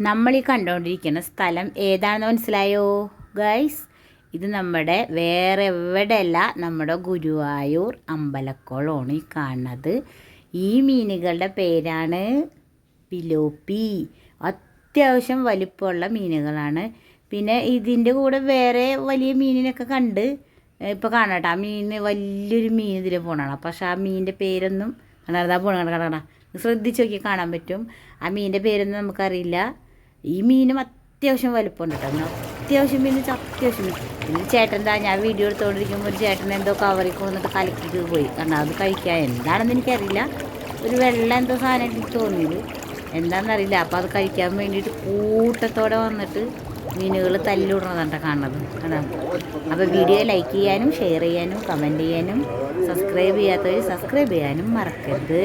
നമ്മൾ ഈ കണ്ടുകൊണ്ടിരിക്കുന്ന സ്ഥലം ഏതാണെന്ന് മനസ്സിലായോ? ഗൈസ് ഇത് നമ്മുടെ വേറെ എവിടെയല്ല നമ്മുടെ ഗുരുവായൂർ അമ്പലക്കുളമാണ് ഈ കാണുന്നത്. ഈ മീനുകളുടെ പേരാണ് പിലോപ്പി. അത്യാവശ്യം വലിപ്പമുള്ള മീനുകളാണ്. പിന്നെ ഇതിന്റെ കൂടെ വേറെ വലിയ മീനിനൊക്കെ കണ്ട് ഇപ്പോൾ കാണാട്ടോ ആ മീൻ വലിയൊരു മീൻ ഇതിൽ പോകണം പക്ഷെ ആ മീനിന്റെ പേരൊന്നും കണ്ടാ പോണ കണ്ട. ശ്രദ്ധിച്ച് നോക്കി കാണാൻ പറ്റും. ആ മീനിന്റെ പേരൊന്നും നമുക്കറിയില്ല. ഈ മീനും അത്യാവശ്യം വലുപ്പമുണ്ട് കേട്ടോ അത്യാവശ്യം മീൻ അത്യാവശ്യം പിന്നെ ചേട്ടൻ എന്താ ഞാൻ വീഡിയോ എടുത്തുകൊണ്ടിരിക്കുമ്പോൾ ഒരു ചേട്ടൻ എന്തോ കവറിൽ കൊണ്ടിട്ട് കലക്കിട്ട് പോയി. കാരണം അത് കഴിക്കാൻ എന്താണെന്ന് എനിക്കറിയില്ല. ഒരു വെള്ളം എന്തോ സാധനം എനിക്ക് തോന്നിയത്. എന്താണെന്നറിയില്ല. അപ്പോൾ അത് കഴിക്കാൻ വേണ്ടിയിട്ട് കൂട്ടത്തോടെ വന്നിട്ട് മീനുകൾ തല്ലിവിടണതാണ് കാണുന്നത്. അതാണ് അപ്പോൾ വീഡിയോ ലൈക്ക് ചെയ്യാനും ഷെയർ ചെയ്യാനും കമന്റ് ചെയ്യാനും സബ്സ്ക്രൈബ് ചെയ്യാത്തവർ സബ്സ്ക്രൈബ് ചെയ്യാനും മറക്കരുത്.